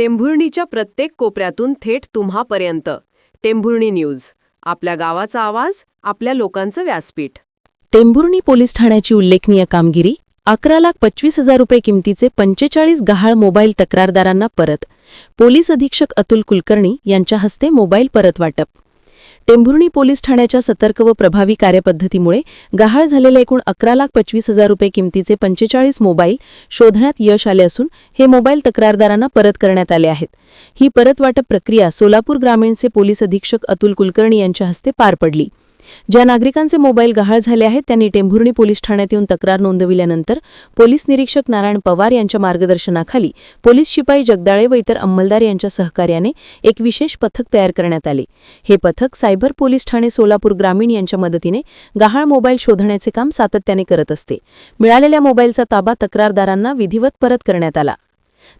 टेंभुर्णीच्या प्रत्येक कोपऱ्यातून थेट तुम्हापर्यंत. टेंभुर्णी न्यूज आपल्या गावाचा आवाज आपल्या लोकांचं व्यासपीठ. टेंभुर्णी पोलीस ठाण्याची उल्लेखनीय कामगिरी अकरा लाख पंचवीस हजार रुपये किमतीचे पंचेचाळीस गहाळ मोबाईल तक्रारदारांना परत. पोलीस अधीक्षक अतुल कुलकर्णी यांच्या हस्ते मोबाईल परत वाटप. टेंभुर्णी पोलीस ठाण्याच्या सतर्क व प्रभावी कार्यपद्धतीमुळे गहाळ झालेले एकूण अकरा लाख पंचवीस हजार रुपये किमतीचे पंचेचाळीस मोबाईल शोधण्यात यश आले असून हे मोबाईल तक्रारदारांना परत करण्यात आले आहेत. ही परतवाटप प्रक्रिया सोलापूर ग्रामीणचे पोलीस अधीक्षक अतुल कुलकर्णी यांच्या हस्ते पार पडली. ज्या नागरिकांचे मोबाईल गहाळ झाले आहेत त्यांनी टेंभुर्णी पोलीस ठाण्यात येऊन तक्रार नोंदविल्यानंतर पोलीस निरीक्षक नारायण पवार यांच्या मार्गदर्शनाखाली पोलीस शिपाई जगदाळे व इतर अंमलदार यांच्या सहकार्याने एक विशेष पथक तयार करण्यात आले. हे पथक सायबर पोलीस ठाणे सोलापूर ग्रामीण यांच्या मदतीने गहाळ मोबाईल शोधण्याचे काम सातत्याने करत असते. मिळालेल्या मोबाईलचा ताबा तक्रारदारांना विधिवत परत करण्यात आला.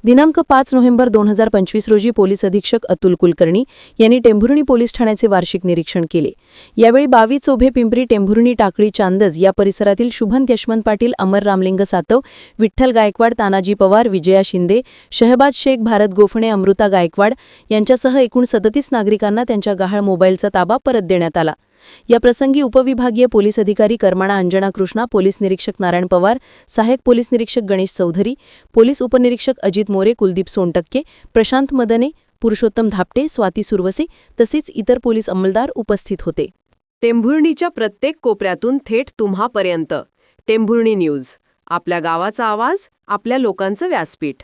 दिनांक पाच नोव्हेंबर दोन हजार पंचवीस रोजी पोलीस अधीक्षक अतुल कुलकर्णी यांनी टेंभुर्णी पोलीस ठाण्याचे वार्षिक निरीक्षण केले. यावेळी बावी चोभे पिंपरी टेंभुर्णी टाकळी चांदज या परिसरातील शुभन यशवंत पाटील अमर रामलिंग सातव विठ्ठल गायकवाड तानाजी पवार विजया शिंदे शहबाज शेख भारत गोफणे अमृता गायकवाड यांच्यासह एकूण सदतीस नागरिकांना त्यांच्या गहाळ मोबाईलचा ताबा परत देण्यात आला. या प्रसंगी उपविभागीय पोलीस अधिकारी करमाणा अंजना कृष्णा पोलीस निरीक्षक नारायण पवार सहाय्यक पोलीस निरीक्षक गणेश चौधरी पोलीस उपनिरीक्षक अजित मोरे कुलदीप सोनटक्के प्रशांत मदने पुरुषोत्तम धापटे स्वाती सुरवसे तसेच इतर पोलीस अंमलदार उपस्थित होते. टेंभुर्णीच्या प्रत्येक कोपऱ्यातून थेट तुम्हापर्यंत. टेंभुर्णी न्यूज. आपल्या गावाचा आवाज आपल्या लोकांचं व्यासपीठ.